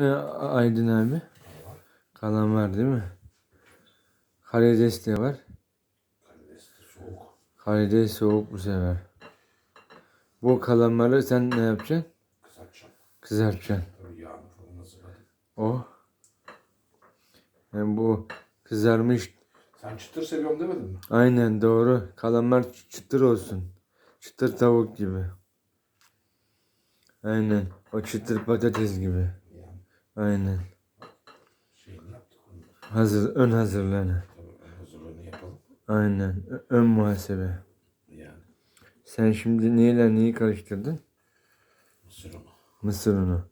Ne Aydın abi? Kalamar değil mi? Karides de var. Karides de soğuk. Karides soğuk bu sefer. Bu kalamarı sen ne yapacaksın? Kızartacaksın. Tabii yağını falan hazırladım. O. Yani bu kızarmış. Sen çıtır seviyorum demedin mi? Aynen doğru. Kalamar çıtır olsun. Çıtır tavuk gibi. Aynen. O çıtır patates gibi. Aynen. şeyini yaptık onu. Hazır, ön hazırlanı. Tabii ön hazırlığını yapalım. Aynen. Ö- Ön muhasebe. Yani Sen şimdi neyle neyi karıştırdın? mısır unu. Mısır unu.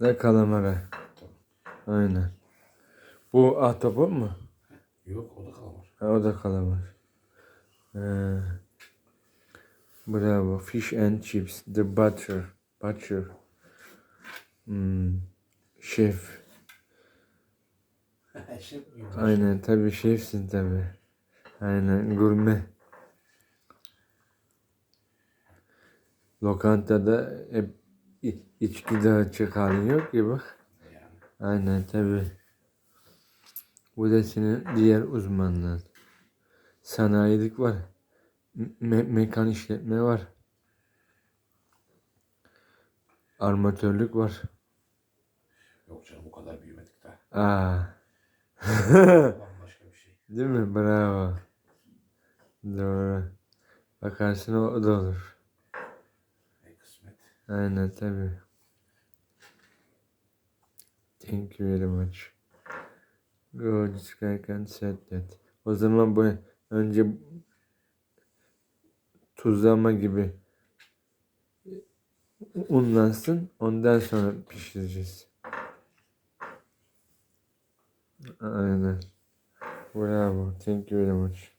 Ve kalamara. Aynen. Bu ahtapot mu? Yok o da kalamar. Ha, o da kalamar. Ee, bravo. Fish and chips. The butcher. Butcher. Hmm. Şef. Şef? Aynen tabii şefsin tabii. Aynen gurme. Lokantada hep içki dağıtacak halin yok ki bak. Aynen tabii. Bu da senin diğer uzmanlığın. Sanayilik var. Me- mekan işletme var. Armatörlük var. Yok canım o kadar büyümedik daha. Aa. Bambaşka bir şey. Değil mi? Bravo. Doğru. Bakarsın o, o da olur. Ne kısmet. Aynen tabii. Thank you very much. Go this guy can said that. O zaman bu önce tuzlama gibi unlansın. Ondan sonra pişireceğiz. Aynen. Bravo. Thank you very much.